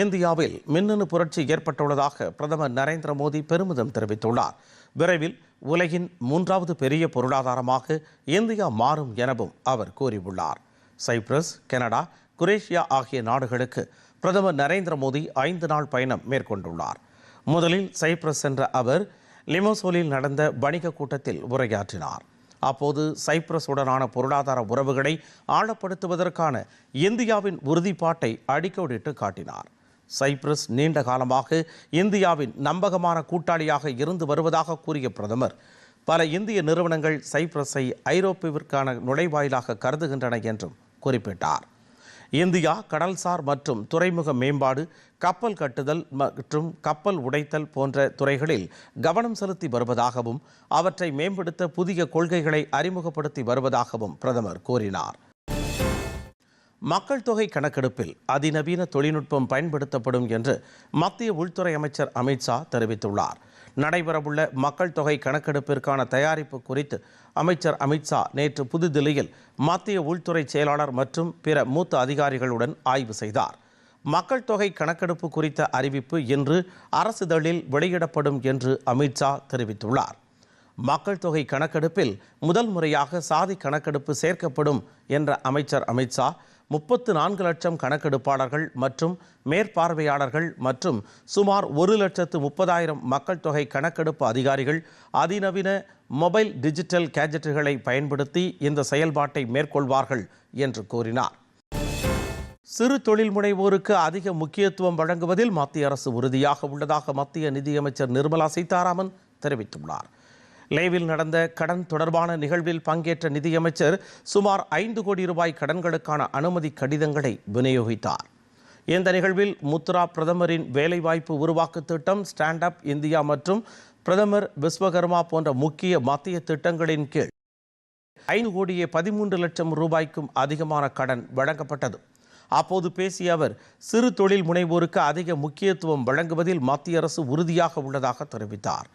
இந்தியாவில் மின்னணு புரட்சி ஏற்பட்டுள்ளதாக பிரதமர் நரேந்திர மோடி பெருமிதம் தெரிவித்துள்ளார். விரைவில் உலகின் மூன்றாவது பெரிய பொருளாதாரமாக இந்தியா மாறும் எனவும் அவர் கூறியுள்ளார். சைப்ரஸ் கனடா குரேஷியா ஆகிய நாடுகளுக்கு பிரதமர் நரேந்திர மோடி ஐந்து நாள் பயணம் மேற்கொண்டுள்ளார். முதலில் சைப்ரஸ் சென்ற அவர் லிமோசோலில் நடந்த வணிக கூட்டத்தில் உரையாற்றினார். அப்போது சைப்ரஸுடனான பொருளாதார உறவுகளை ஆழப்படுத்துவதற்கான இந்தியாவின் உறுதிப்பாட்டை அடிக்கோடிட்டு காட்டினார். சைப்ரஸ் நீண்ட காலமாக இந்தியாவின் நம்பகமான கூட்டாளியாக இருந்து வருவதாக கூறிய பிரதமர் பல இந்திய நிறுவனங்கள் சைப்ரஸை ஐரோப்பாவிற்கான நுழைவாயிலாக கருதுகின்றன என்றும் குறிப்பிட்டார். இந்தியா கடல்சார் மற்றும் துறைமுக மேம்பாடு கப்பல் கட்டுதல் மற்றும் கப்பல் உடைத்தல் போன்ற துறைகளில் கவனம் செலுத்தி வருவதாகவும் அவற்றை மேம்படுத்த புதிய கொள்கைகளை அறிமுகப்படுத்தி வருவதாகவும் பிரதமர் கூறினார். மக்கள் தொகை கணக்கெடுப்பில் அதிநவீன தொழில்நுட்பம் பயன்படுத்தப்படும் என்று மத்திய உள்துறை அமைச்சர் அமித்ஷா தெரிவித்துள்ளார். நடைபெறவுள்ள மக்கள் தொகை கணக்கெடுப்பிற்கான தயாரிப்பு குறித்து அமைச்சர் அமித்ஷா நேற்று புதுதில்லியில் மத்திய உள்துறை செயலாளர் மற்றும் பிற மூத்த அதிகாரிகளுடன் ஆய்வு செய்தார். மக்கள் தொகை கணக்கெடுப்பு குறித்த அறிவிப்பு இன்று அரசிதழில் வெளியிடப்படும் என்று அமித்ஷா தெரிவித்துள்ளார். மக்கள் தொகை கணக்கெடுப்பில் முதல் முறையாக சாதி கணக்கெடுப்பு சேர்க்கப்படும் என்ற அமைச்சர் அமித்ஷா முப்பத்து நான்கு லட்சம் கணக்கெடுப்பாளர்கள் மற்றும் மேற்பார்வையாளர்கள் மற்றும் சுமார் ஒரு லட்சத்து முப்பதாயிரம் மக்கள் தொகை கணக்கெடுப்பு அதிகாரிகள் அதிநவீன மொபைல் டிஜிட்டல் கேஜெட்டுகளை பயன்படுத்தி இந்த செயல்பாட்டை மேற்கொள்வார்கள் என்று கூறினார். சிறு தொழில் முனைவோருக்கு அதிக முக்கியத்துவம் வழங்குவதில் மத்திய அரசு உறுதியாக உள்ளதாக மத்திய நிதியமைச்சர் நிர்மலா சீதாராமன் தெரிவித்துள்ளார். லேவில் நடந்த கடன் தொடர்பான நிகழ்வில் பங்கேற்ற நிதியமைச்சர் சுமார் ஐந்து கோடி ரூபாய் கடன்களுக்கான அனுமதி கடிதங்களை விநியோகித்தார். இந்த நிகழ்வில் முத்ரா பிரதமரின் வேலைவாய்ப்பு உருவாக்கு திட்டம் ஸ்டாண்ட் அப் இந்தியா மற்றும் பிரதமர் விஸ்வகர்மா போன்ற முக்கிய மத்திய திட்டங்களின் கீழ் ஐந்து கோடியே பதிமூன்று லட்சம் ரூபாய்க்கும் அதிகமான கடன் வழங்கப்பட்டது. அப்போது பேசிய அவர் சிறு தொழில் முனைவோருக்கு அதிக முக்கியத்துவம் வழங்குவதில் மத்திய அரசு உறுதியாக உள்ளதாக தெரிவித்தார்.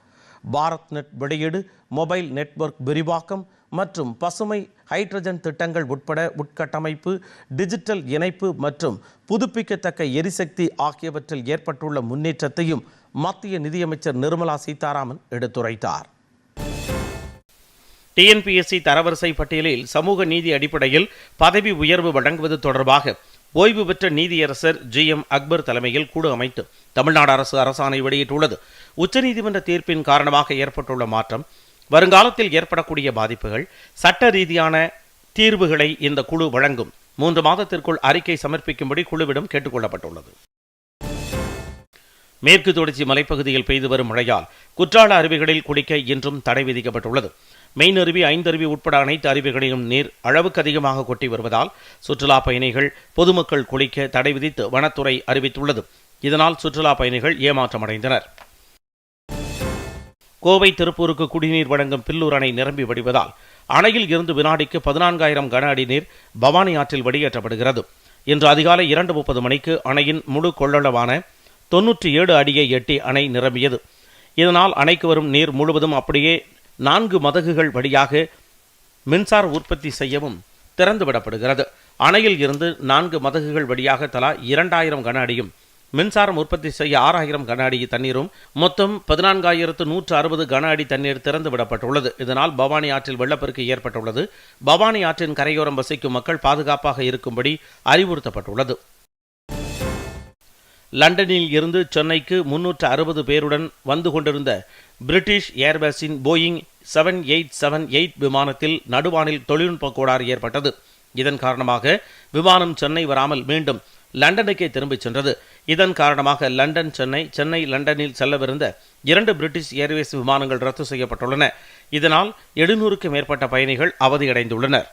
பாரத் நெட் வெளியீடு மொபைல் நெட்வொர்க் விரிவாக்கம் மற்றும் பசுமை ஹைட்ரஜன் திட்டங்கள் உட்பட உட்கட்டமைப்பு டிஜிட்டல் இணைப்பு மற்றும் புதுப்பிக்கத்தக்க எரிசக்தி ஆகியவற்றில் ஏற்பட்டுள்ள முன்னேற்றத்தையும் மத்திய நிதியமைச்சர் நிர்மலா சீதாராமன் எடுத்துரைத்தார். டிஎன்பிஎஸ்சி தரவரிசை பட்டியலில் சமூக நீதி அடிப்படையில் பதவி உயர்வு வழங்குவது தொடர்பாக ஓய்வு பெற்ற நீதியரசர் ஜி எம் அக்பர் தலைமையில் குழு அமைத்து தமிழ்நாடு அரசு அரசாணை வெளியிட்டுள்ளது. உச்சநீதிமன்ற தீர்ப்பின் காரணமாக ஏற்பட்டுள்ள மாற்றம் வருங்காலத்தில் ஏற்படக்கூடிய பாதிப்புகள் சட்ட ரீதியான தீர்வுகளை இந்த குழு வழங்கும். மூன்று மாதத்திற்குள் அறிக்கை சமர்ப்பிக்கும்படி குழுவிடம் கேட்டுக்கொள்ளப்பட்டுள்ளது மேற்கு தொடர்ச்சி மலைப்பகுதியில் பெய்து வரும் மழையால் குற்றால அருவிகளில் குளிக்க இன்றும் தடை விதிக்கப்பட்டுள்ளது. மெயின் அருவி ஐந்தருவி உட்பட அனைத்து அருவிகளிலும் நீர் அளவுக்கு அதிகமாக கொட்டி வருவதால் சுற்றுலா பயணிகள் பொதுமக்கள் குளிக்க தடை விதித்து வனத்துறை அறிவித்துள்ளது. இதனால் சுற்றுலா பயணிகள் ஏமாற்றமடைந்தனர். கோவை திருப்பூருக்கு குடிநீர் வழங்கும் பில்லூர் அணை நிரம்பி வடிவதால் அணையில் இருந்து வினாடிக்கு பதினான்காயிரம் கன அடி நீர் பவானி ஆற்றில் வெளியேற்றப்படுகிறது. இன்று அதிகாலை இரண்டு முப்பது மணிக்கு அணையின் முழு கொள்ளளவான தொன்னூற்றி ஏழு அடியை எட்டி அணை நிரம்பியது. இதனால் அணைக்கு வரும் நீர் முழுவதும் அப்படியே நான்கு மதகுகள் வழியாக மின்சார உற்பத்தி செய்யவும் திறந்துவிடப்படுகிறது. அணையில் இருந்து நான்கு மதகுகள் வழியாக தலா இரண்டாயிரம் கன அடியும் மின்சாரம் உற்பத்தி செய்ய ஆறாயிரம் கன அடி தண்ணீரும் மொத்தம் பதினான்காயிரத்து நூற்று அறுபது கன அடி தண்ணீர் திறந்து விடப்பட்டுள்ளது இதனால் பவானி ஆற்றில் வெள்ளப்பெருக்கு ஏற்பட்டுள்ளது. பவானி ஆற்றின் கரையோரம் வசிக்கும் மக்கள் பாதுகாப்பாக இருக்கும்படி அறிவுறுத்தப்பட்டுள்ளது. லண்டனில் இருந்து சென்னைக்கு முன்னூற்று அறுபது பேருடன் வந்து கொண்டிருந்த British ஏர்பேஸின் Boeing seven eight seven eight விமானத்தில் நடுவானில் தொழில்நுட்ப கோளாறு ஏற்பட்டது. இதன் காரணமாக விமானம் சென்னை வராமல் மீண்டும் லண்டனுக்கே திரும்பிச் சென்றது. இதன் காரணமாக லண்டன் சென்னை சென்னை லண்டனில் செல்லவிருந்த இரண்டு பிரிட்டிஷ் ஏர்வேஸ் விமானங்கள் ரத்து செய்யப்பட்டுள்ளன. இதனால் எழுநூறுக்கும் மேற்பட்ட பயணிகள் அவதியடைந்துள்ளனர்.